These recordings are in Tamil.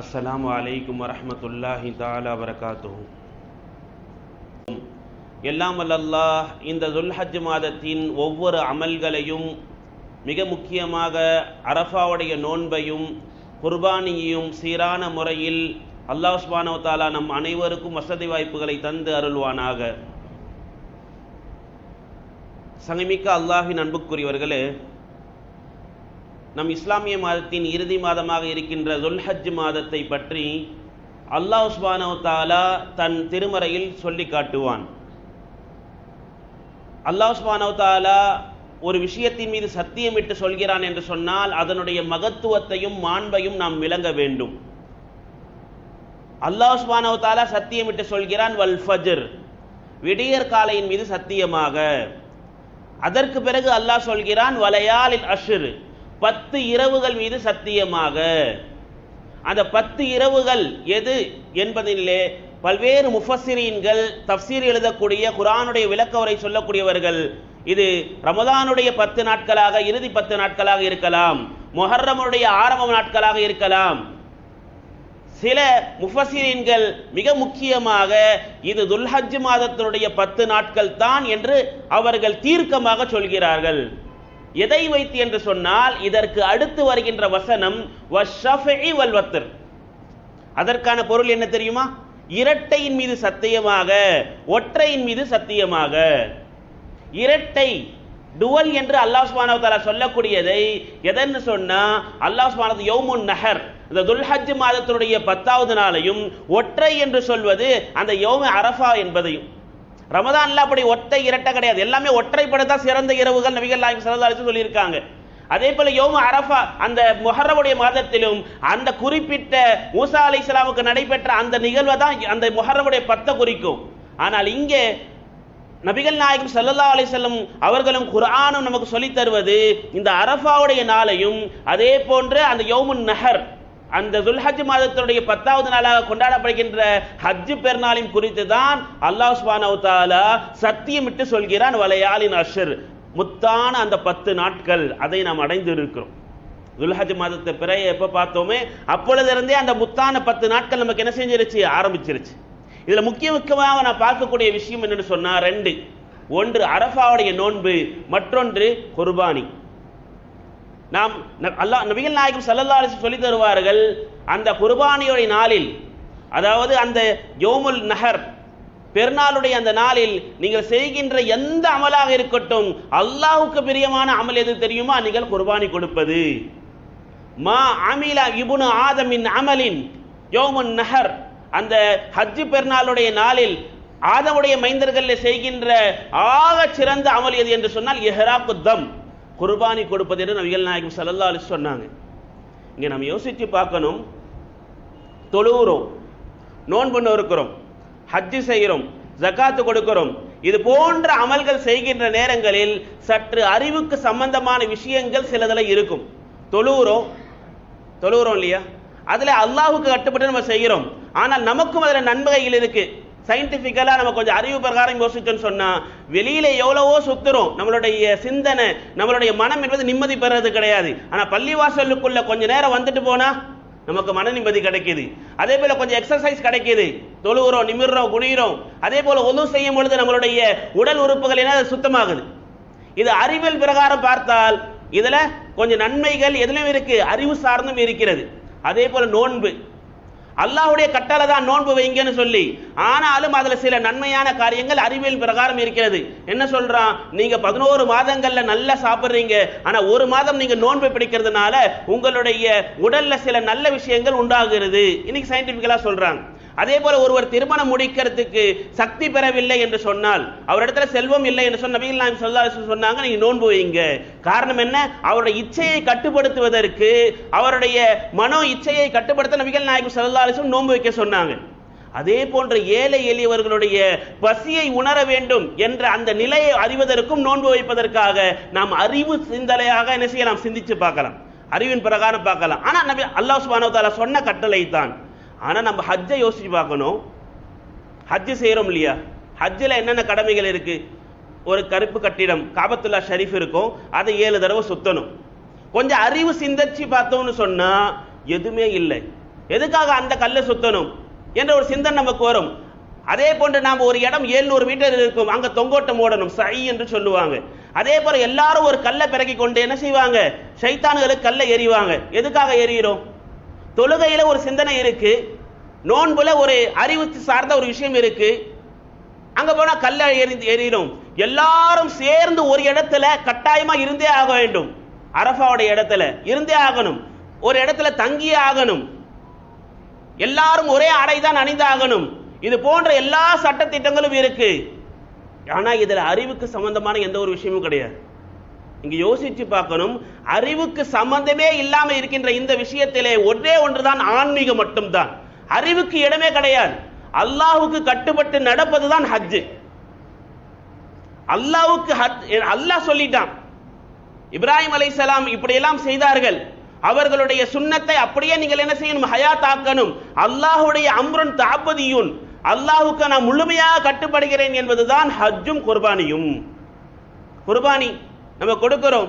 அஸ்லாம் வலைக்கம் வரமத்துல்லாஹி தாலா வரகாத்துஹு. எல்லாம் அல்லாஹ் இந்த துல்ஹஜ் மாதத்தின் ஒவ்வொரு அமல்களையும் மிக முக்கியமாக அரஃபாவுடைய நோன்பையும் குர்பானியையும் சீரான முறையில் அல்லாஹ் சுப்ஹானஹு நம் அனைவருக்கும் வசதி வாய்ப்புகளை தந்து அருள்வானாக. சங்கமிக்க அல்லாஹின் அன்புக்குரியவர்களே நம் இஸ்லாமிய மாதத்தின் இறுதி மாதமாக இருக்கின்ற துல்ஹஜ் மாதத்தை பற்றி அல்லாஹ் சுப்ஹானஹு தாலா தன் திருமறையில் சொல்லி காட்டுவான். அல்லாஹ் சுப்ஹானஹு தாலா ஒரு விஷயத்தின் மீது சத்தியமிட்டு சொல்கிறான் என்று சொன்னால் அதனுடைய மகத்துவத்தையும் மாண்பையும் நாம் விளங்க வேண்டும். அல்லாஹ் சுப்ஹானஹு தாலா சத்தியமிட்டு சொல்கிறான் வல் ஃபஜர். விடியற் காலையின் மீது சத்தியமாக. அதற்கு பிறகு அல்லாஹ் சொல்கிறான் வலையாலில் அஷ்ரு. பத்து இரவுகள் மீது சத்தியமாக. அந்த பத்து இரவுகள் எது என்பதிலே பல்வேறு முஃபசிரீன்கள் தப்சீர் எழுதக்கூடிய குரானுடைய விளக்க உரை சொல்லக்கூடியவர்கள் இது ரமதானுடைய பத்து நாட்களாக இறுதி பத்து நாட்களாக இருக்கலாம் மொஹர்ரமுடைய ஆரம்ப நாட்களாக இருக்கலாம். சில முஃபசிரீன்கள் மிக முக்கியமாக இது துல்ஹஜ் மாதத்தினுடைய பத்து நாட்கள் தான் என்று அவர்கள் தீர்க்கமாக சொல்கிறார்கள். எதை வைத்து என்று சொன்னால் இதற்கு அடுத்து வருகின்ற வசனம் வஷ்ஷஃபிஇ அதற்கான பொருள் என்ன தெரியுமா? இரட்டையின் மீது சத்தியமாக ஒற்றையின் மீது சத்தியமாக. இரட்டை டுவல் என்று அல்லாஹ் சுப்ஹானஹு சொல்லக்கூடியதை எதன்னு சொன்னா அல்லாஹ் சுபானது யௌமுன் நஹர் இந்த துல்ஹஜ் மாதத்தினுடைய பத்தாவது நாளையும் ஒற்றை என்று சொல்வது அந்த யோம அரஃபா என்பதையும். ரமதான்ல அப்படி ஒற்றை இரட்டை கிடையாது. எல்லாமே ஒற்றைப்படத்தான் சிறந்த இரவுகள் நபிகள் நாயகம் ஸல்லல்லாஹு சொல்லியிருக்காங்க. அதே போல யோம அரஃபா அந்த முஹர்ரமுடைய மாதத்திலும் அந்த குறிப்பிட்ட மூசா அலை இஸ்லாமுக்கு நடைபெற்ற அந்த நிகழ்வை தான் அந்த முஹர்ரமுடைய பத்தை குறிக்கும். ஆனால் இங்கே நபிகள் நாயகம் சல்லல்லா அலிசல்லம் அவர்களும் குரானும் நமக்கு சொல்லித் தருவது இந்த அரஃபாவுடைய நாளையும் அதே போன்று அந்த யோமுன் நஹர் அந்த துல்ஹஜ் மாதத்தினுடைய பத்தாவது நாளாக கொண்டாடப்படுகின்ற ஹஜ்ஜு பெருநாளின் குறித்து தான் அல்லாஹ் சுப்ஹானஹு வ சத்தியமிட்டு சொல்கிறான் வலையாலின் அஷர். முத்தான அந்த பத்து நாட்கள் அதை நாம் அடைந்து இருக்கிறோம் துல்ஹஜ் மாதத்தை பிறகு எப்போ பார்த்தோமே அப்பொழுதிருந்தே அந்த முத்தான பத்து நாட்கள் நமக்கு என்ன செஞ்சிருச்சு? ஆரம்பிச்சிருச்சு. இதுல முக்கிய முக்கியமாக நான் பார்க்கக்கூடிய விஷயம் என்னன்னு சொன்னா ரெண்டு. ஒன்று அரஃபாவுடைய நோன்பு மற்றொன்று குர்பானி. நாம் ந- அல்லாஹ் நபிகள் நாயகம் சல்லல்லா அலைஹி சொல்லி தருவார்கள் அந்த குர்பானியுடைய நாளில் அதாவது அந்த யோமுல் நஹர் பெருநாளுடைய அந்த நாளில் நீங்கள் செய்கின்ற எந்த அமலாக இருக்கட்டும் அல்லாஹுக்கு பிரியமான அமல் எது தெரியுமா? நீங்கள் குர்பானி கொடுப்பது. மா அமிலா இபுனு ஆதமின் அமலின் யோமுன் நஹர் அந்த ஹஜ்ஜி பெருநாளுடைய நாளில் ஆதமுடைய மைந்தர்கள் செய்கின்ற ஆக சிறந்த அமல் எது என்று சொன்னால் இஹ்ராக்கு தம். குர்பானி கொடுப்பது என்று நபிகள் நாயகம் ஸல்லல்லாஹு சொன்னாங்க. இங்கே நம்ம யோசித்து பார்க்கணும். தொழுகிறோம். நோன்புன்னு இருக்கிறோம் ஹஜ்ஜு செய்கிறோம். ஜகாத்து கொடுக்கிறோம். இது போன்ற அமல்கள் செய்கின்ற நேரங்களில் சற்று அறிவுக்கு சம்பந்தமான விஷயங்கள் சிலதில் இருக்கும். தொழுகிறோம். தொழுகிறோம் இல்லையா? அதில் அல்லாஹுக்கு கட்டுப்பட்டு நம்ம செய்கிறோம். ஆனால் நமக்கும் அதில் நன்மைகள் இருக்குது சயின்டிபிக்கலா நம்ம கொஞ்சம் அறிவு பிரகாரம் யோசிச்சோம்னு சொன்னா வெளியில எவ்வளவோ சுத்துறோம். நம்மளுடைய சிந்தனை நம்மளுடைய மனம் என்பது நிம்மதி பெறது கிடையாது. ஆனா பள்ளிவாசலுக்குள்ள கொஞ்ச நேரம் வந்துட்டு போனா நமக்கு மன நிம்மதி கிடைக்குது. அதே போல கொஞ்சம் எக்ஸசைஸ் கிடைக்குது. தொழுகிறோம் நிமிர்றோம் குனிகிறோம். அதே போல ஒழு செய்யும் பொழுது நம்மளுடைய உடல் உறுப்புகள் என்ன? சுத்தமாகுது. இது அறிவியல் பிரகாரம் பார்த்தால் இதுல கொஞ்சம் நன்மைகள் எதுலையும் இருக்கு. அறிவு சார்ந்தும் இருக்கிறது. அதே போல நோன்பு. அல்லாவுடைய கட்டளை தான் நோன்பு வைங்கன்னு சொல்லி. ஆனாலும் அதுல சில நன்மையான காரியங்கள் அறிவியல் பிரகாரம் இருக்கிறது. என்ன சொல்றான்? நீங்க பதினோரு மாதங்கள்ல நல்லா சாப்பிடுறீங்க. ஆனா ஒரு மாதம் நீங்க நோன்பு பிடிக்கிறதுனால உங்களுடைய உடல்ல சில நல்ல விஷயங்கள் உண்டாகிறது. இன்னைக்கு சயின்டிபிக்கலா சொல்றாங்க. அதே போல ஒருவர் திருமணம் முடிக்கிறதுக்கு சக்தி பெறவில்லை என்று சொன்னால் அவரிடத்துல செல்வம் இல்லை என்று சொன்ன நபிகள் நாயகம் ஸல்லல்லாஹு சொன்னாங்க நீங்க நோன்பு வைங்க. காரணம் என்ன? அவருடைய இச்சையை கட்டுப்படுத்துவதற்கு அவருடைய மனோ இச்சையை கட்டுப்படுத்த நபிகள் நாயகம் ஸல்லல்லாஹு நோன்பு வைக்க சொன்னாங்க. அதே போன்ற ஏழை எளியவர்களுடைய பசியை உணர வேண்டும் என்ற அந்த நிலையை அறிவதற்கும் நோன்பு வைப்பதற்காக நாம் அறிவு சிந்தனையாக என்ன செய்யலாம்? சிந்திச்சு பார்க்கலாம். அறிவின் பிரகாரம் பார்க்கலாம். ஆனா நபி அல்லாஹ் சுப்ஹானஹு சொன்ன கட்டளை தான் ஆனால் நம்ம ஹஜ்ஜை யோசிச்சு பார்க்கணும். ஹஜ்ஜு செய்கிறோம் இல்லையா? ஹஜ்ஜில் என்னென்ன கடமைகள் இருக்குது ஒரு கருப்பு கட்டிடம் காபத்துல்லா ஷரீஃப் இருக்கும். அதை ஏழு தடவை சுத்தணும். கொஞ்சம் அறிவு சிந்திச்சு பார்த்தோம்னு சொன்னால் எதுவுமே இல்லை. எதுக்காக அந்த கல்லை சுத்தணும் என்ற ஒரு சிந்தனை நமக்கு வரும். அதே போன்று நாம் ஒரு இடம் 700 மீட்டர் இருக்கும். அங்கே தொங்கோட்டம் ஓடணும். சை என்று சொல்லுவாங்க. அதே போல எல்லாரும் ஒரு கல்லை பிறக்கி கொண்டு என்ன செய்வாங்க? சைத்தானுகளுக்கு கல்லை எறிவாங்க. எதுக்காக எறிகிறோம்? தொழுகையில ஒரு சிந்தனை இருக்கு. நோன்புல ஒரு அறிவு சார்ந்த ஒரு விஷயம் இருக்கு. அங்க போனா கல்ல எறி எறிகிறோம் எல்லாரும் சேர்ந்து ஒரு இடத்துல கட்டாயமா இருந்தே ஆக வேண்டும். அரபாவுடைய இடத்துல இருந்தே ஆகணும். ஒரு இடத்துல தங்கியே ஆகணும். எல்லாரும் ஒரே ஆடைதான் அணிந்தாகணும். இது போன்ற எல்லா சட்டத்திட்டங்களும் இருக்கு. ஆனா இதுல அறிவுக்கு சம்பந்தமான எந்த ஒரு விஷயமும் கிடையாது. இங்க யோசிச்சு பார்க்கணும். அறிவுக்கு சம்பந்தமே இல்லாம இருக்கின்ற இந்த விஷயத்திலே ஒன்றே ஒன்றுதான் ஆன்மீகம் மட்டும்தான். அறிவுக்கு இடமே கிடையாது. அல்லாஹுக்கு கட்டுப்பட்டு நடப்பதுதான் ஹஜ். அல்லாஹுக்கு அல்லாஹ் சொல்லிட்டான். இப்ராஹிம் அலைஹிஸ்ஸலாம் இப்படியெல்லாம் செய்தார்கள். அவர்களுடைய சுண்ணத்தை அப்படியே நீங்கள் என்ன செய்யணும்? ஹயா தாக்கணும் அல்லாஹுடைய அம்ருன் தாபதியுன். அல்லாஹுக்கு நான் முழுமையாக கட்டுப்படுகிறேன் என்பதுதான் ஹஜ்ஜும் குர்பானியும். குர்பானி நம்ம கொடுக்கிறோம்.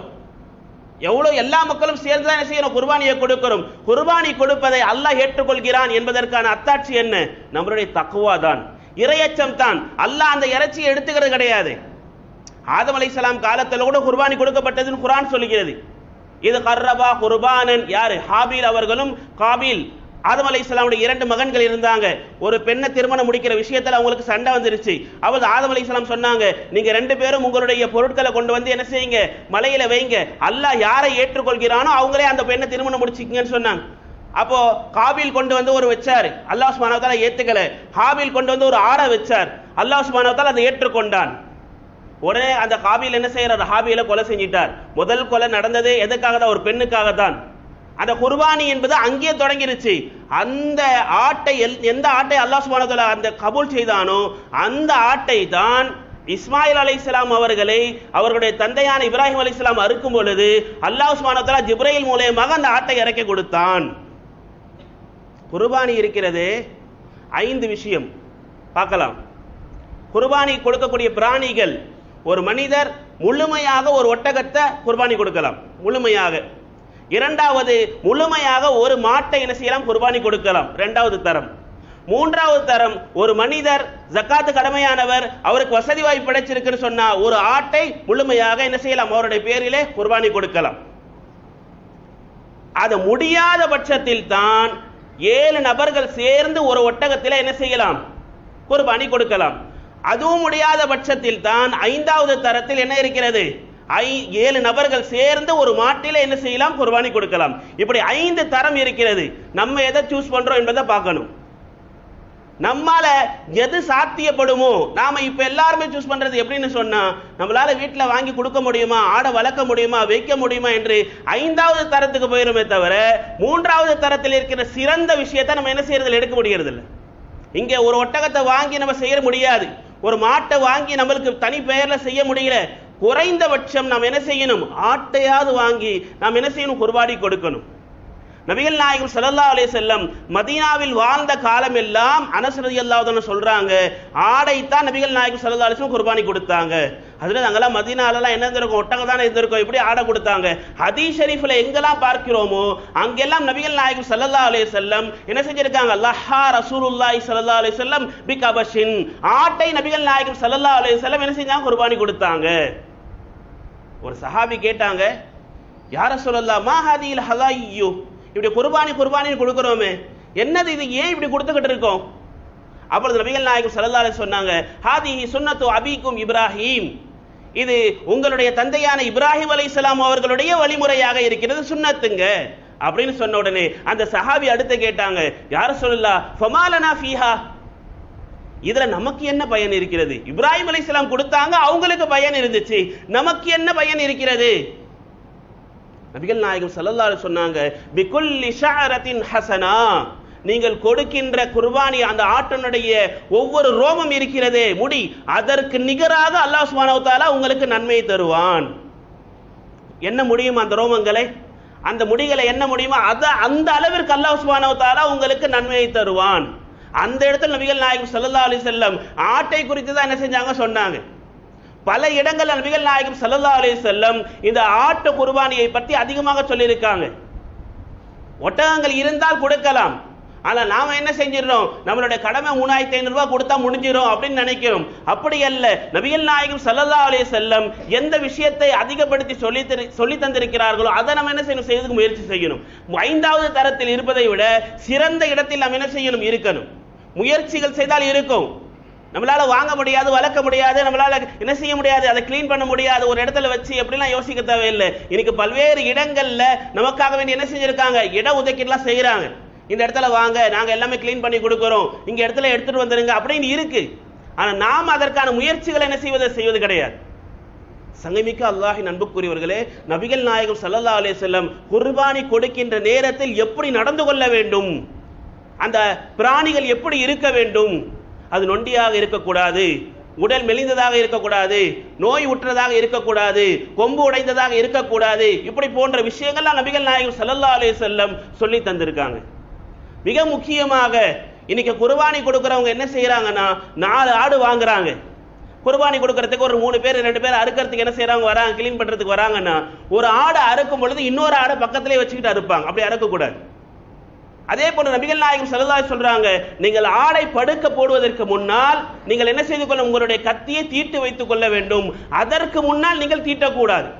எவ்வளவு எல்லா மக்களும் சேர்ந்து தான் செய்யணும்? குர்பானியை கொடுக்கிறோம். குர்பானி கொடுப்பதை அல்லாஹ் ஏற்றுக்கொள்கிறான் என்பதற்கான அத்தாட்சி என்ன? நம்மளுடைய தக்குவா தான். இறையச்சம் தான். அல்லாஹ் அந்த இறைச்சியை எடுத்துக்கிறது கிடையாது. ஆதம் அலைஹிஸ்ஸலாம் காலத்தில் கூட குர்பானி கொடுக்கப்பட்டதுன்னு குர்ஆன் சொல்லுகிறது. இது கர்ரபா குர்பானன். யாரு? ஹாபீல் அவர்களும் காபீல். ஆதம் அலைஹிஸ்ஸலாமுடைய இரண்டு மகன்கள் இருந்தாங்க. ஒரு பெண்ணை திருமணம் முடிக்கிற விஷயத்துல அவங்களுக்கு சண்டை வந்துருச்சு. அவள் ஆதம் அலைஹிஸ்ஸலாம் சொன்னாங்க நீங்க ரெண்டு பேரும் உங்களுடைய பொருட்களை கொண்டு வந்து என்ன செய்யுங்க? மலையில வைங்க. அல்லாஹ் யாரை ஏற்றுக்கொள்கிறானோ அவங்களே அந்த பெண்ணை திருமணம் முடிச்சுக்கங்கன்னு சொன்னாங்க. அப்போ காபில் கொண்டு வந்து ஒரு வச்சார். அல்லாஹ் சுப்ஹானஹு ஏத்துக்கல. ஹாபில் கொண்டு வந்து ஒரு ஆற வச்சார். அல்லாஹ் சுப்ஹானஹு அதை ஏற்றுக்கொண்டான். உடனே அந்த காபில் என்ன செய்யறார் ஹாபியில கொலை செஞ்சிட்டார். முதல் கொலை நடந்ததே எதுக்காக தான் ஒரு பெண்ணுக்காக தான் அந்த குர்பானி என்பது அங்கேயே தொடங்கிருச்சு. அந்த ஆட்டை எல்- எந்த ஆட்டை அல்லாஹ் சுபானதுல அந்த கபூல் செய்தானோ அந்த ஆட்டை தான் இஸ்மாயில் அலைஹிஸ்ஸலாம் அவர்களை அவர்களுடைய தந்தையான இப்ராஹிம் அலைஹிஸ்ஸலாம் அறுக்கும் பொழுது அல்லாஹ் சுப்ஹானஹு ஜிப்ரையில் மூலயமாக அந்த ஆட்டை இறக்கி கொடுத்தான். குர்பானி இருக்கிறது ஐந்து விஷயம். பார்க்கலாம். குர்பானி கொடுக்கக்கூடிய பிராணிகள் ஒரு மனிதர் முழுமையாக ஒரு ஒட்டகத்தை குர்பானி கொடுக்கலாம். முழுமையாக. இரண்டாவது முழுமையாக ஒரு மாட்டை என்ன செய்யலாம்? குர்பானி கொடுக்கலாம். இரண்டாவது தரம். மூன்றாவது தரம் ஒரு மனிதர் ஜக்காத்து கடமையானவர் அவருக்கு வசதி வாய்ப்பு கிடைச்சிருக்குன்னு சொன்னா ஒரு ஆட்டை முழுமையாக என்ன செய்யலாம்? அவருடைய பேரிலே குர்பானி கொடுக்கலாம். அது முடியாத பட்சத்தில் தான் ஏழு நபர்கள் சேர்ந்து ஒரு ஒட்டகத்தில் என்ன செய்யலாம்? குர்பானி கொடுக்கலாம். அதுவும் முடியாத பட்சத்தில் தான் ஐந்தாவது தரத்தில் என்ன இருக்கிறது? ஐ ஏழு நபர்கள் சேர்ந்து ஒரு மாட்டில என்ன செய்யலாம்? குர்பானி கொடுக்கலாம். இப்படி ஐந்து தரம் இருக்கிறது. நம்ம எதை சூஸ் பண்றோம் என்பதை பார்க்கணும். நம்மால எது சாத்தியப்படுமோ? நாம இப்ப எல்லாருமே சூஸ் பண்றது எப்படின்னு சொன்னா நம்மளால வீட்டுல வாங்கி கொடுக்க முடியுமா? ஆடை வளர்க்க முடியுமா? வைக்க முடியுமா? என்று ஐந்தாவது தரத்துக்கு போயிருமே தவிர மூன்றாவது தரத்தில் இருக்கிற சிறந்த விஷயத்தை நம்ம என்ன செய்யறதுல எடுக்க முடியறது இல்ல இங்க ஒரு ஒட்டகத்தை வாங்கி நம்ம செய்ய முடியாது. ஒரு மாட்டை வாங்கி நம்மளுக்கு தனி பெயர்ல செய்ய முடியல. குறைந்தபட்சம் நாம் என்ன செய்யணும்? ஆட்டையாவது வாங்கி நாம் என்ன செய்யணும்? குர்பானி கொடுக்கணும். நபிகள் நாயகம் சல்லா அலே செல்லம் மதீனாவில் வாழ்ந்த காலம் எல்லாம் அனசரதி அல்லாதன்னு சொல்றாங்க. ஆடைத்தான் நபிகள் நாயகம் சல்லா அலைஹி குர்பானி கொடுத்தாங்க. அதுல நாங்கெல்லாம் மதீனாலலாம் என்ன இருந்திருக்கும்? ஒட்டங்க தானே இருந்திருக்கோம். இப்படி ஆடை கொடுத்தாங்க? ஹதி ஷரீஃபில் எங்கெல்லாம் பார்க்கிறோமோ அங்கெல்லாம் நபிகள் நாயகம் ஸல்லல்லாஹு அலே செல்லம் என்ன செஞ்சிருக்காங்க? லஹா ரசூலுல்லாய் சல்லா அலே செல்லம் பிக் அபஷின் ஆட்டை நபிகள் நாயகம் சல்லல்லா அலே செல்லம் என்ன செஞ்சாங்க? குர்பானி கொடுத்தாங்க. ஒரு சஹாபி கேட்டாங்க யார சொல்லலாம் மாஹாதியில் ஹலாய்யு? இப்படி குர்பானி குர்பானின்னு கொடுக்குறோமே. என்னது இது? ஏன் இப்படி கொடுத்துக்கிட்டு இருக்கோம்? அப்பொழுது நபிகள் நாயகம் ஸல்லல்லாஹு சொன்னாங்க ஹாதி சுன்னத்து அபிக்கும் இப்ராஹீம். இது உங்களுடைய தந்தையான இப்ராஹிம் அலைஹிஸ்ஸலாம் அவர்களுடைய வழிமுறையாக இருக்கிறது சுன்னத்துங்க. அப்படின்னு சொன்ன உடனே அந்த சஹாபி அடுத்து கேட்டாங்க யார சொல்லலா ஃபமாலனா ஃபீஹா? இதுல நமக்கு என்ன பயன் இருக்கிறது? இப்ராஹிம் அலைஹிஸ்ஸலாம் கொடுத்தாங்க அவங்களுக்கு பயன் இருந்துச்சு. நமக்கு என்ன பயன் இருக்கிறது? நபிகள் நாயகம் சல்லல்லாரு சொன்னாங்க பிகுல்லி ஷஅரத்தின் ஹசனா. நீங்கள் கொடுக்கின்ற குர்பானி அந்த ஆட்டனுடைய ஒவ்வொரு ரோமம் இருக்கிறதே முடி அதற்கு நிகராக அல்லாஹ் சுப்ஹானஹு உங்களுக்கு நன்மையை தருவான். என்ன முடியும் அந்த ரோமங்களை? அந்த முடிகளை என்ன முடியுமோ? அத அந்த அளவிற்கு அல்லாஹ் சுப்ஹானஹு உங்களுக்கு நன்மையை தருவான். அந்த இடத்துல நபிகள் நாயகம் ஸல்லல்லாஹு அலி செல்லம் ஆட்டை குறித்து தான் என்ன செஞ்சாங்க? சொன்னாங்க. பல இடங்கள்ல நபிகள் நாயகம் ஸல்லல்லாஹு அலி செல்லம் இந்த ஆட்டு குர்பானியை பற்றி அதிகமாக சொல்லியிருக்காங்க. ஒட்டகங்கள் இருந்தால் கொடுக்கலாம். ஆனா நாம என்ன செஞ்சிடறோம்? நம்மளுடைய கடமை மூணாயிரத்தி ஐநூறு ரூபாய் கொடுத்தா முடிஞ்சிடும் அப்படின்னு நினைக்கிறோம். அப்படி அல்ல நபிகள் நாயகம் ஸல்லல்லாஹு அலைஹி செல்லம் எந்த விஷயத்தை அதிகப்படுத்தி சொல்லி சொல்லி தந்திருக்கிறார்களோ அதை நம்ம என்ன செய்யணும்? செய்யறதுக்கு முயற்சி செய்யணும். ஐந்தாவது தரத்தில் இருப்பதை விட சிறந்த இடத்தில் நாம் என்ன செய்யணும்? இருக்கணும். முயற்சிகள் செய்தால் இருக்கும். நம்மளால வாங்க முடியாது வளர்க்க முடியாது நம்மளால என்ன செய்ய முடியாது அதை கிளீன் பண்ண முடியாது ஒரு இடத்துல வச்சு எப்படிலாம் யோசிக்க தேவையில்லை. இன்னைக்கு பல்வேறு இடங்கள்ல நமக்காக வேண்டி என்ன செஞ்சிருக்காங்க? இட ஒதுக்கீடுலாம் செய்யறாங்க இந்த இடத்துல வாங்க நாங்க எல்லாமே கிளீன் பண்ணி கொடுக்குறோம். இங்க இடத்துல எடுத்துட்டு வந்துருங்க அப்படின்னு இருக்கு. ஆனா நாம் அதற்கான முயற்சிகளை என்ன செய்வது? செய்வது கிடையாது. சங்கமிக்க அல்லாஹின் நண்புக்குரியவர்களே நபிகள் நாயகம் ஸல்லல்லாஹு அலே செல்லம் குர்பானி கொடுக்கின்ற நேரத்தில் எப்படி நடந்து கொள்ள வேண்டும்? அந்த பிராணிகள் எப்படி இருக்க வேண்டும்? அது நொண்டியாக இருக்கக்கூடாது உடல் மெலிந்ததாக இருக்கக்கூடாது நோய் உற்றதாக இருக்கக்கூடாது கொம்பு உடைந்ததாக இருக்கக்கூடாது இப்படி போன்ற விஷயங்கள்லாம் நபிகள் நாயகம் சல்லல்லா அலே செல்லம் சொல்லி தந்திருக்காங்க. மிக முக்கியமாக இன்னைக்கு குர்பானி கொடுக்குறவங்க என்ன செய்யறாங்கன்னா நாலு ஆடு வாங்குறாங்க. குர்பானி கொடுக்கறதுக்கு ஒரு மூணு பேர் ரெண்டு பேர் அறுக்கிறதுக்கு என்ன செய்யறாங்க வராங்க க்ளீன் பண்றதுக்கு வராங்கன்னா ஒரு ஆடை அறுக்கும் பொழுது இன்னொரு ஆடை பக்கத்திலே வச்சுக்கிட்டு அறுப்பாங்க. அப்படி அறுக்கக்கூடாது. அதே போல நபிகள் நாயகம் செல்லதாய் சொல்றாங்க நீங்கள் ஆடை படுக்க போடுவதற்கு முன்னால் நீங்கள் என்ன செய்து கொள்ள உங்களுடைய கத்தியை தீட்டு வைத்துக் கொள்ள வேண்டும். அதற்கு முன்னால் நீங்கள் தீட்டக்கூடாது.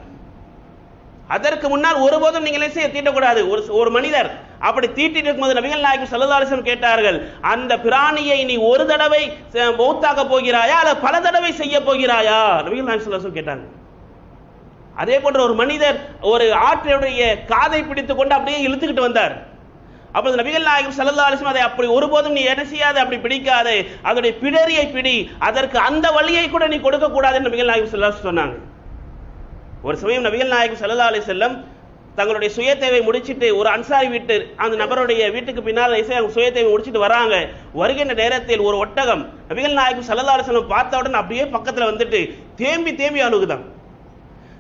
அதற்கு முன்னால் ஒருபோதும் நீங்கள் என்ன செய்ய தீட்டக்கூடாது. ஒரு ஒரு மனிதர் அப்படி தீட்டிட்டு இருக்கும்போது நபிகள் நாயகம் ஸல்லல்லாஹு கேட்டார்கள் அந்த பிராணியை நீ ஒரு தடவை ச- மௌத்தாக்க போகிறாயா? அல்ல பல தடவை செய்ய போகிறாயா? நபிகள் நாயகம் செல்லதாசம் கேட்டாங்க. அதே போன்ற ஒரு மனிதர் ஒரு ஆற்றினுடைய காதை பிடித்துக் கொண்டு அப்படியே இழுத்துக்கிட்டு வந்தார். அப்பொழுது நபிகள் நாயகம் ஸல்லல்லாஹு அலைஹி அதை அப்படி ஒருபோதும் நீ என்ன செய்யாது அப்படி பிடிக்காது. அதனுடைய பிடரியை பிடி அதற்கு அந்த வழியை கூட நீ கொடுக்க கூடாதுன்னு நபிகள் நாயகம் ஸல்லல்லாஹு சொன்னாங்க. ஒரு சமயம் நபிகள் நாயகம் ஸல்லல்லாஹு அலைஹி தங்களுடைய சுய தேவை முடிச்சிட்டு ஒரு அன்சாரி வீட்டு அந்த நபருடைய வீட்டுக்கு பின்னால் இசை அவங்க சுய தேவை முடிச்சிட்டு வராங்க. வருகின்ற நேரத்தில் ஒரு ஒட்டகம் நபிகள் நாயகம் ஸல்லல்லாஹு அலைஹி பார்த்த உடனே அப்படியே பக்கத்துல வந்துட்டு தேம்பி தேம்பி அழுகுதான்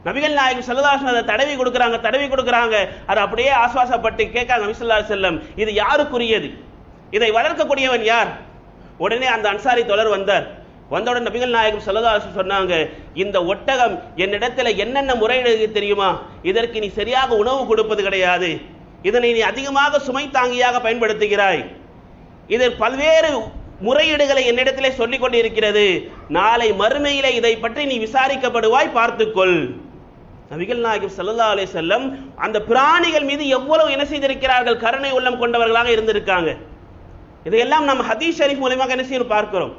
நபிகள் நாயகம் செல்லதாசன் அதை தடவி கொடுக்குறாங்க தடவி கொடுக்குறாங்க. அதை அப்படியே ஆஸ்வாசப்பட்டு கேட்காங்க நபி செல்லம் இது யாருக்குரியது? இதை வளர்க்கக்கூடியவன் யார்? உடனே அந்த அன்சாரி தொடர் வந்தார். வந்தவுடன் நபிகள் நாயகம் செல்லதாசன் சொன்னாங்க இந்த ஒட்டகம் என்னிடத்துல என்னென்ன முறையிடுது தெரியுமா? இதற்கு நீ சரியாக உணவு கொடுப்பது கிடையாது. இதனை நீ அதிகமாக சுமை தாங்கியாக பயன்படுத்துகிறாய். இதில் பல்வேறு முறையீடுகளை என்னிடத்திலே சொல்லிக் கொண்டிருக்கிறது. நாளை மறுமையிலே இதை பற்றி நீ விசாரிக்கப்படுவாய் பார்த்துக்கொள். நபிகள் நாயகம் சல்லா அலே செல்லம் அந்த பிராணிகள் மீது எவ்வளவு என்ன செய்திருக்கிறார்கள்? கருணை உள்ளம் கொண்டவர்களாக இருந்திருக்காங்க. இதையெல்லாம் நம்ம ஹதீஸ் ஷரீஃப் மூலமாக என்ன செய்யணும்? பார்க்கிறோம்.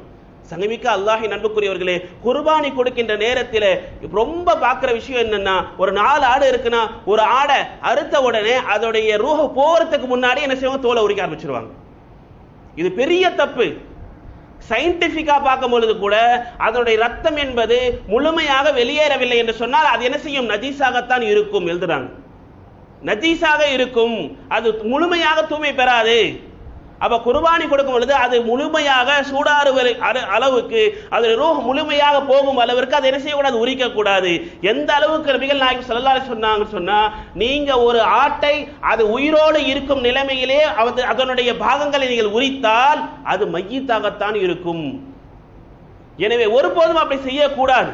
சங்கமிக்க அல்லாஹி நண்புக்குரியவர்களே குர்பானி கொடுக்கின்ற நேரத்தில் ரொம்ப பார்க்குற விஷயம் என்னன்னா ஒரு நாலு ஆடு இருக்குன்னா ஒரு ஆடை அறுத்த உடனே அதோடைய ரூஹ போகிறதுக்கு முன்னாடி என்ன செய்வாங்க? தோலை உரிக்க ஆரம்பிச்சிருவாங்க. இது பெரிய தப்பு. சயின்டிபிக்கா பார்க்கும் பொழுது கூட அதனுடைய ரத்தம் என்பது முழுமையாக வெளியேறவில்லை என்று சொன்னால் அது என்ன செய்யும்? நஜீஸாகத்தான் இருக்கும் எழுதுறாங்க. நஜீஸாக இருக்கும். அது முழுமையாக தூய்மை பெறாது. அப்ப குர்பானி கொடுக்கும் பொழுது அது முழுமையாக சூடாறுவரை அளவுக்கு அதில் ரூஹ் முழுமையாக போகும் அளவிற்கு அதை என்ன செய்யக்கூடாது? உரிக்க கூடாது எந்த அளவுக்கு நபிகள் நாயகம் ஸல்லல்லாஹு அலைஹி சொன்னாங்க சொன்னா நீங்க ஒரு ஆட்டை அது உயிரோடு இருக்கும் நிலைமையிலே அது அதனுடைய பாகங்களை நீங்கள் உரித்தால் அது மையத்தாகத்தான் இருக்கும். எனவே ஒருபோதும் அப்படி செய்யக்கூடாது.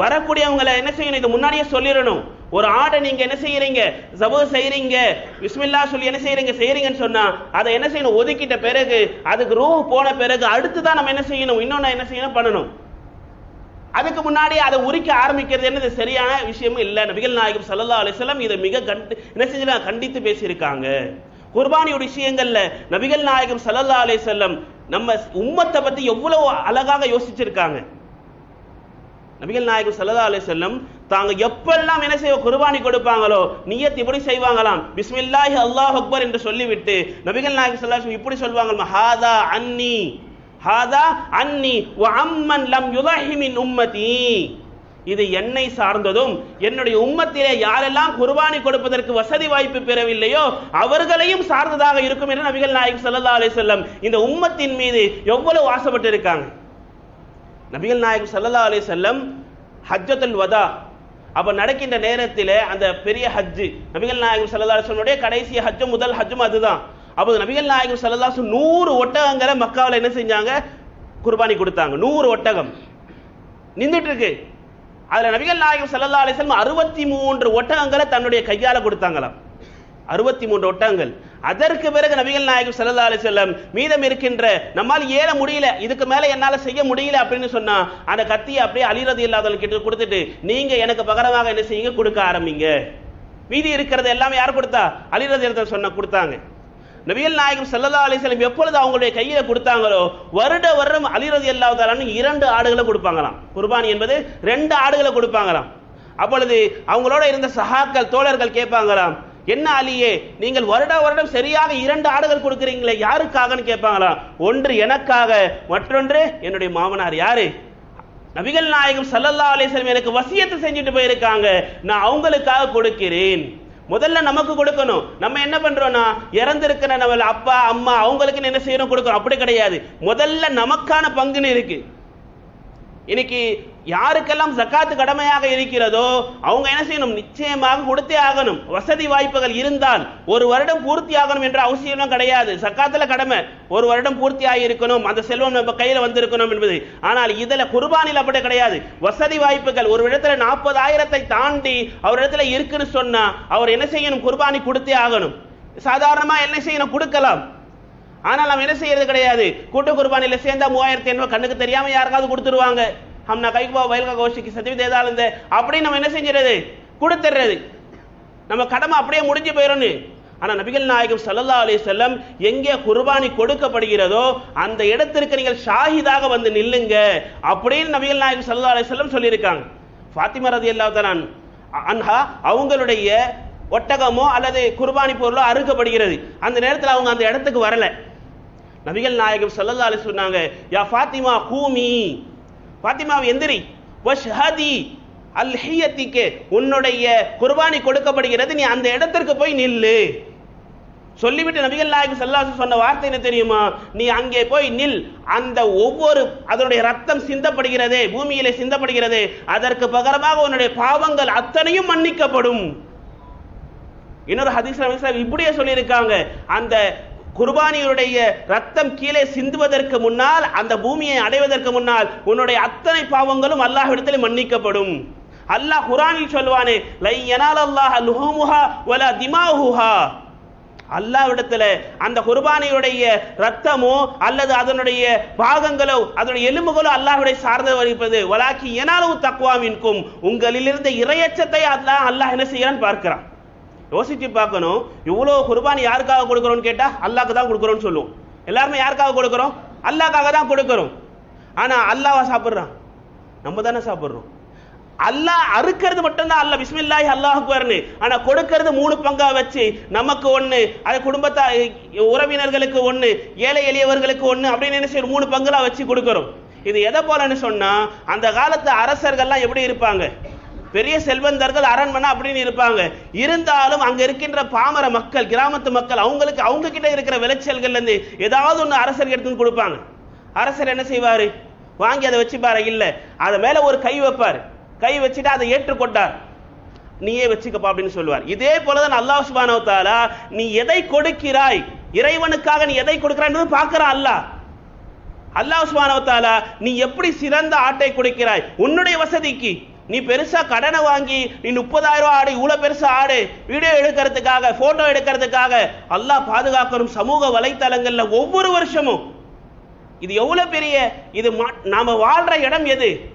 வரக்கூடியவங்களை என்ன செய்யணும்? இது முன்னாடியே சொல்லிடணும். ஒரு ஆடை நீங்க என்ன செய்யறீங்க? ஜபு செய்யறீங்க. விஸ்மில்லா சொல்லி என்ன செய்யறீங்க? செய்யறீங்கன்னு சொன்னா அதை என்ன செய்யணும்? ஒதுக்கிட்ட பிறகு அதுக்கு ரூ போன பிறகு அடுத்து தான் நம்ம என்ன செய்யணும்? இன்னொன்னு என்ன செய்யணும்? பண்ணணும். அதுக்கு முன்னாடி அதை உரிக்க ஆரம்பிக்கிறது என்னது? சரியான விஷயமும் இல்லை. நபிகள் நாயகம் சல்லா அலிஸ்லாம் இதை மிக கண்டு என்ன செஞ்சு கண்டித்து பேசியிருக்காங்க. குர்பானியோட விஷயங்கள்ல நபிகள் நாயகம் ஸல்லல்லாஹு அலிசல்லம் நம்ம உம்மத்தை பத்தி எவ்வளவு அழகாக யோசிச்சிருக்காங்க. நபிகள் நாயகம் சல்லா அலி செல்லம் தாங்க எப்பெல்லாம் என்ன செய்வ? குர்பானி கொடுப்பாங்களோ நியத் இப்படி செய்வாங்களாம். பிஸ்மில்லாஹி அல்லாஹ் அக்பர் என்று சொல்லிவிட்டு நபிகள் நாயகம் ஸல்லல்லாஹு இப்படி சொல்வாங்க ஹாதா அன்னி ஹாதா அன்னி வ அம்மன் லம் யுலஹிமின் உம்மதி. இது என்னை சார்ந்ததும் என்னுடைய உம்மத்திலே யாரெல்லாம் குர்பானி கொடுப்பதற்கு வசதி வாய்ப்பு பெறவில்லையோ அவர்களையும் சார்ந்ததாக இருக்கும் என்று நபிகள் நாயகம் சல்லா அலி செல்லம் இந்த உம்மத்தின் மீது எவ்வளவு ஆசைப்பட்டு இருக்காங்க நபிகள் நாயகம் ஸல்லல்லாஹு அலி செல்லம் ஹஜ்ஜத்துல் வதா அப்ப நடக்கின்ற நேரத்திலே அந்த பெரிய ஹஜ்ஜு நபிகள் நாயகம் சல்லா அலைஹி கடைசி ஹஜ்ஜும் முதல் ஹஜ்ஜும் அதுதான். அப்போ நபிகள் நாயகம் ஸல்லல்லாஹு நூறு ஒட்டகங்களை மக்காவில் என்ன செஞ்சாங்க? குர்பானி கொடுத்தாங்க. நூறு ஒட்டகம். நின்றுட்டு இருக்கு அதுல நபிகள் நாயகம் சல்லா அலைஹி அறுபத்தி மூன்று ஒட்டகங்களை தன்னுடைய கையால கொடுத்தாங்களாம். அறுபத்தி மூன்று ஒட்டகங்கள். அதற்கு பிறகு நபிகள் நாயகம் சல்லா அலி செல்லம் மீதம் இருக்கின்ற நம்மால் ஏற முடியல இதுக்கு மேல என்னால செய்ய முடியல அப்படின்னு சொன்னா அந்த கத்தியை அப்படியே அழிறது இல்லாதவங்க கிட்ட கொடுத்துட்டு நீங்க எனக்கு பகரமாக என்ன செய்யுங்க? கொடுக்க ஆரம்பிங்க. மீதி இருக்கிறது எல்லாமே யார் கொடுத்தா? அழிறது இல்லாத சொன்ன கொடுத்தாங்க. நபியல் நாயகம் ஸல்லல்லாஹு அலைஹி எப்பொழுது அவங்களுடைய கையில கொடுத்தாங்களோ வருட வருடம் அலிரதி இல்லாதாலும் இரண்டு ஆடுகளை கொடுப்பாங்களாம். குர்பானி என்பது ரெண்டு ஆடுகளை கொடுப்பாங்களாம். அப்பொழுது அவங்களோட இருந்த சஹாக்கள் தோழர்கள் கேட்பாங்களாம் என்ன அலியே நீங்கள் வருட வருடம் சரியாக இரண்டு ஆடுகள் கொடுக்குறீங்களே யாருக்காகன்னு கேட்பாங்களாம் ஒன்று எனக்காக மற்றொன்று என்னுடைய மாமனார் யாரு? நபிகள் நாயகம் சல்லல்லா அலைஹி எனக்கு வசியத்தை செஞ்சுட்டு போயிருக்காங்க. நான் அவங்களுக்காக கொடுக்கிறேன். முதல்ல நமக்கு கொடுக்கணும். நம்ம என்ன பண்றோம்னா இறந்திருக்கிற நம்ம அப்பா அம்மா அவங்களுக்கு என்ன செய்யணும்? கொடுக்கணும். அப்படி கிடையாது. முதல்ல நமக்கான பங்குன்னு இருக்கு. இன்னைக்கு யாருக்கெல்லாம் ஜக்காத்து கடமையாக இருக்கிறதோ அவங்க என்ன செய்யணும்? நிச்சயமாக கொடுத்தே ஆகணும். வசதி வாய்ப்புகள் இருந்தால் ஒரு வருடம் பூர்த்தி ஆகணும் என்ற அவசியம்லாம் கிடையாது. சக்காத்துல கடமை. ஒரு வருடம் பூர்த்தி ஆகியிருக்கணும். அந்த செல்வம் நம்ம கையில வந்திருக்கணும் என்பது. ஆனால் இதுல குர்பானில் அப்படி கிடையாது. வசதி வாய்ப்புகள் ஒரு இடத்துல நாற்பதாயிரத்தை தாண்டி அவர் இடத்துல இருக்குன்னு சொன்னா அவர் என்ன செய்யணும்? குர்பானி கொடுத்தே ஆகணும். சாதாரணமா என்ன செய்யணும்? கொடுக்கலாம். ஆனால் நம்ம என்ன செய்யறது கிடையாது. கூட்டு குர்பானில சேர்ந்தா மூவாயிரத்தி எண்பது கண்ணுக்கு தெரியாம யாருக்காவது கொடுத்துருவாங்க. ஹம்னா கைகுபா வயல்கா கோஷ்டிக்கு சர்டிஃபிகேட் ஏதாவது அப்படின்னு நம்ம என்ன செஞ்சிடறது கொடுத்துடுறது நம்ம கடமை அப்படியே முடிஞ்சு போயிடும்னு ஆனா நபிகள் நாயகம் சல்லல்லா அலி செல்லம் எங்கே குர்பானி கொடுக்கப்படுகிறதோ அந்த இடத்திற்கு நீங்கள் ஷாஹிதாக வந்து நில்லுங்க அப்படின்னு நபிகள் நாயகம் சல்லா அலி செல்லம் சொல்லியிருக்காங்க ஃபாத்திமா ரதி தஆலா அன்ஹா அவங்களுடைய ஒட்டகமோ அல்லது குர்பானி பொருளோ அறுக்கப்படுகிறது அந்த நேரத்தில் அவங்க அந்த இடத்துக்கு வரல நபிகள் நாயகம் சல்லல்லா அலி சொன்னாங்க யா ஃபாத்திமா கூமி பாத்திமாவை எந்திரி. வஷ்ஹதி அல்ஹியத்திக்கு உன்னுடைய குர்பானி கொடுக்கப்படுகிறது. நீ அந்த இடத்திற்கு போய் நில்லு. சொல்லிவிட்டு நபிகள் நாயகம் செல்லாசு சொன்ன வார்த்தை என்ன தெரியுமா? நீ அங்கே போய் நில். அந்த ஒவ்வொரு அதனுடைய ரத்தம் சிந்தப்படுகிறதே பூமியிலே சிந்தப்படுகிறது அதற்கு பகரமாக உன்னுடைய பாவங்கள் அத்தனையும் மன்னிக்கப்படும். இன்னொரு ஹதீஸ் இப்படியே சொல்லியிருக்காங்க. அந்த குர்பானியுடைய ரத்தம் கீழே சிந்துவதற்கு முன்னால் அந்த பூமியை அடைவதற்கு முன்னால் உன்னுடைய அத்தனை பாவங்களும் அல்லாஹ்விடத்தில் மன்னிக்கப்படும். அல்லாஹ் குரானில் சொல்வானே லை யனால் அல்லாஹ் லுஹமுஹா வலா திமாஹுஹா. அல்லாவிடத்துல அந்த குர்பானியுடைய ரத்தமோ அல்லது அதனுடைய பாகங்களோ அதனுடைய எலும்புகளோ அல்லாஹுடைய சார்ந்த வகிப்பது வலாக்கி எனாலவு தக்குவாமின்கும் உங்களிலிருந்து இரையச்சத்தை அல்லாஹ் அல்லாஹ் என்ன செய்யறான்னு பார்க்கிறான். யோசிச்சு பார்க்கணும் இவ்வளோ குர்பானி யாருக்காக கொடுக்குறோம்னு கேட்டா அல்லாக்கு தான் கொடுக்குறோம்னு சொல்லுவோம். எல்லாருமே யாருக்காக கொடுக்குறோம்? அல்லாக்காக தான் கொடுக்குறோம். ஆனா அல்லாஹ்வா சாப்பிடுறான்? நம்ம தானே சாப்பிடுறோம். அல்லாஹ் அறுக்கிறது மட்டும்தான் அல்ல பிஸ்மில்லாஹி அல்லாஹ் வரணும் ஆனா கொடுக்கறது மூணு பங்கா வச்சு நமக்கு ஒண்ணு அது குடும்பத்தா உறவினர்களுக்கு ஒண்ணு ஏழை எளியவர்களுக்கு ஒண்ணு அப்படின்னு என்ன செய்யணும்? மூணு பங்குலாம் வச்சு கொடுக்குறோம். இது எதை போலன்னு சொன்னா அந்த காலத்து அரசர்கள்லாம் எப்படி இருப்பாங்க? பெரிய செல்வந்தர்கள் அரண்மனை அப்படின்னு இருப்பாங்க. இருந்தாலும் அங்க இருக்கின்ற பாமர மக்கள் கிராமத்து மக்கள் அவங்களுக்கு அவங்க கிட்ட இருக்கிற விளைச்சல்கள்ல இருந்து ஏதாவது ஒண்ணு அரசர் எடுத்துன்னு கொடுப்பாங்க. அரசர் என்ன செய்வாரு? வாங்கி அதை வச்சுப்பாரு இல்ல. அதை மேல ஒரு கை வைப்பார். கை வச்சுட்டு அதை ஏற்றுக்கொண்டார். நீயே வச்சுக்கப்பா அப்படின்னு சொல்லுவார். இதே போலதான் அல்லாஹ் சுபானவ தாலா நீ எதை கொடுக்கிறாய்? இறைவனுக்காக நீ எதை கொடுக்கிறாய் பார்க்கிறான் அல்லாஹ் அல்லாஹ் சுபானவ தாலா நீ எப்படி சிறந்த ஆட்டை கொடுக்கிறாய்? உன்னுடைய வசதிக்கு. நீ பெருசா கடனை வாங்கி நீ முப்பதாயிரம் ரூபாய் ஆடு இவ்வளவு பெருசா ஆடு வீடியோ எடுக்கிறதுக்காக போட்டோ எடுக்கிறதுக்காக அல்லாஹ் பாதுகாக்கணும் சமூக வலைத்தளங்கள்ல ஒவ்வொரு வருஷமும். இது எவ்வளவு பெரிய இது மா- நாம வாழ்ற இடம் எது?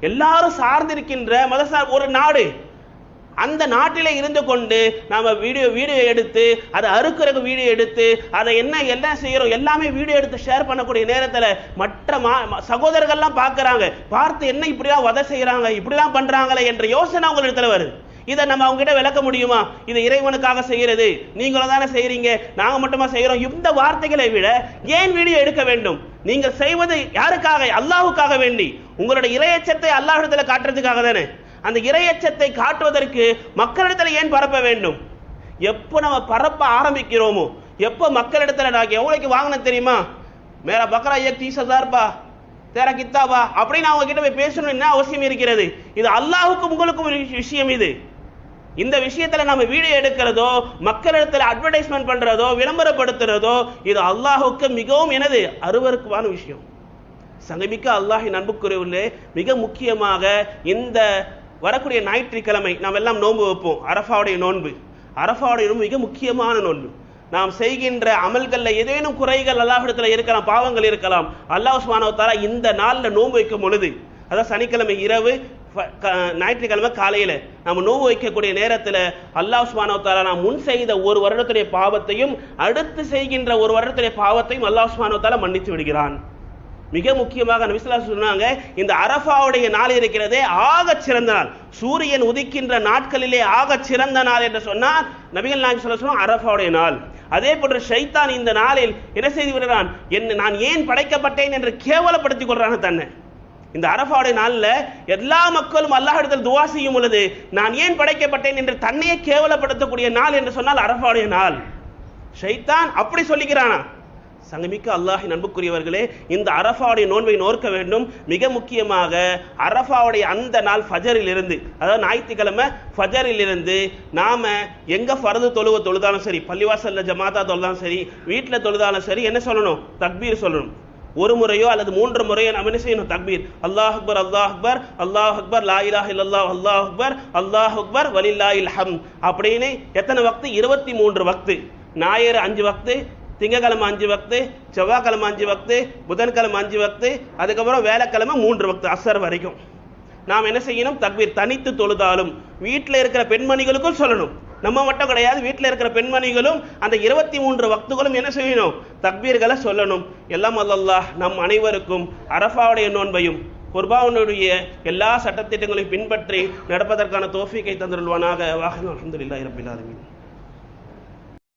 எல்லாரும் சார்ந்திருக்கின்ற மதசார் ஒரு நாடு. அந்த நாட்டிலே இருந்து கொண்டு நாம வீடியோ வீடியோ எடுத்து அதை அறுக்கிறக்கு வீடியோ எடுத்து அதை என்ன எல்லாம் செய்யறோம் எல்லாமே வீடியோ எடுத்து ஷேர் பண்ணக்கூடிய நேரத்தில் மற்ற மா ம- சகோதரர்கள்லாம் பார்க்குறாங்க. பார்த்து என்ன இப்படிலாம் வதை செய்கிறாங்க இப்படிலாம் பண்ணுறாங்களே என்ற யோசனை அவங்க இடத்துல வருது. இதை நம்ம அவங்க கிட்ட விளக்க முடியுமா? இது இறைவனுக்காக செய்கிறது நீங்களும் தானே செய்கிறீங்க நாங்கள் மட்டுமா செய்கிறோம் இந்த வார்த்தைகளை விட ஏன் வீடியோ எடுக்க வேண்டும்? நீங்கள் செய்வது யாருக்காக? அல்லாஹ்வுக்காக வேண்டி. உங்களுடைய இறையச்சத்தை அல்லாஹிடத்தில் காட்டுறதுக்காக தானே. அந்த இரையச்சத்தை காட்டுவதற்கு மக்களிடத்தில் ஏன் பரப்ப வேண்டும்? எப்போ நம்ம பரப்ப ஆரம்பிக்கிறோமோ எப்போ மக்களிடத்துல நான் எவ்வளோக்கு வாங்கினேன் தெரியுமா? மேரா பக்ரா ஏக் தீஸ் ஹசார்பா தேரா கித்தாபா அப்படின்னு அவங்க கிட்ட போய் பேசணும் என்ன அவசியம் இருக்கிறது? இது அல்லாஹுக்கும் உங்களுக்கும் ஒரு விஷயம் இது. இந்த விஷயத்துல நம்ம வீடியோ எடுக்கிறதோ மக்களிடத்துல அட்வர்டைஸ்மெண்ட் பண்றதோ விளம்பரப்படுத்துறதோ இது அல்லாஹுக்கு மிகவும் எனது அருவருக்குமான விஷயம். சங்கமிக்க அல்லாஹின் அன்புக்குரியவர்களே மிக முக்கியமாக இந்த வரக்கூடிய ஞாயிற்றுக்கிழமை நாம் எல்லாம் நோன்பு வைப்போம். அரஃபாவுடைய நோன்பு. அரஃபாவுடைய நோன்பு மிக முக்கியமான நோன்பு. நாம் செய்கின்ற அமல்கள்ல ஏதேனும் குறைகள் அல்லாஹிடத்தில் இருக்கலாம் பாவங்கள் இருக்கலாம். அல்லாஹ் சுப்ஹானஹு இந்த நாள்ல நோன்பு வைக்கும் பொழுது அதாவது சனிக்கிழமை இரவு ஞாயிற்றுக்கிழமை காலையில நம்ம நோன்பு வைக்கக்கூடிய நேரத்துல அல்லாஹ் சுப்ஹானஹு வ நாம் முன் செய்த ஒரு வருடத்துடைய பாவத்தையும் அடுத்து செய்கின்ற ஒரு வருடத்துடைய பாவத்தையும் அல்லாஹ் சுப்ஹானஹு மன்னித்து விடுகிறான். மிக முக்கியமாக நபிசுல்லா சொன்னாங்க இந்த அரஃபாவுடைய நாள் இருக்கிறதே ஆக சிறந்த நாள். சூரியன் உதிக்கின்ற நாட்களிலே ஆகச் சிறந்த நாள் என்று சொன்னால் நபிகள் நாயகம் சொல்ல சொன்னால் அரஃபாவுடைய நாள். அதே போன்று ஷைத்தான் இந்த நாளில் என்ன செய்து விடுறான் என்ன நான் ஏன் படைக்கப்பட்டேன் என்று கேவலப்படுத்திக் கொள்றான் தன்னை. இந்த அரஃபாவுடைய நாள்ல எல்லா மக்களும் அல்லாஹிடத்தில் துவா செய்யும் பொழுது நான் ஏன் படைக்கப்பட்டேன் என்று தன்னையே கேவலப்படுத்தக்கூடிய நாள் என்று சொன்னால் அரஃபாவுடைய நாள். ஷைத்தான் அப்படி சொல்லிக்கிறானா? சங்கமிக்க அல்லாஹி நண்புக்குரியவர்களே இந்த அரஃபாவுடைய நோன்பை நோக்க வேண்டும். மிக முக்கியமாக அரஃபாவுடைய அந்த நாள் ஃபஜரில் இருந்து அதாவது ஞாயிற்றுக்கிழமை ஃபஜரில் இருந்து நாம எங்க ஃபரது தொழுவ தொழுதாலும் சரி பள்ளிவாசல்ல ஜமாத்தா தொழுதாலும் சரி வீட்டில் தொழுதாலும் சரி என்ன சொல்லணும்? தக்பீர் சொல்லணும். ஒரு முறையோ அல்லது மூன்று முறையோ நம்ம என்ன செய்யணும்? தக்பீர். அல்லாஹ் அக்பர் அல்லாஹ் அக்பர் அல்லாஹ் அக்பர் லா இலாஹ இல்லல்லாஹ் அல்லாஹ் அக்பர் அல்லாஹ் அக்பர் வலில்லாஹில் ஹம் அப்படின்னு எத்தனை வக்து? இருபத்தி மூன்று வக்து. ஞாயிறு அஞ்சு வக்து திங்கக்கிழமை அஞ்சு வக்து செவ்வாய்க்கிழமை அஞ்சு வக்து புதன்கிழமை அஞ்சு வக்து அதுக்கப்புறம் வேலைக்கிழமை மூன்று வக்து அசர் வரைக்கும். நாம் என்ன செய்யணும்? தக்பீர் தனித்து தொழுதாலும் வீட்டில் இருக்கிற பெண்மணிகளுக்கும் சொல்லணும். நம்ம மட்டும் கிடையாது வீட்டில் இருக்கிற பெண்மணிகளும் அந்த இருபத்தி மூன்று வக்துகளும் என்ன செய்யணும்? தக்பீர்களை சொல்லணும். எல்லாம் அல்லல்லா நம் அனைவருக்கும் அரஃபாவுடைய நோன்பையும் குர்பானுடைய எல்லா சட்டத்திட்டங்களையும் பின்பற்றி நடப்பதற்கான தோஃபிக்கை தந்துள்வானாக வாகனம் அலமதுல்லா ரபில்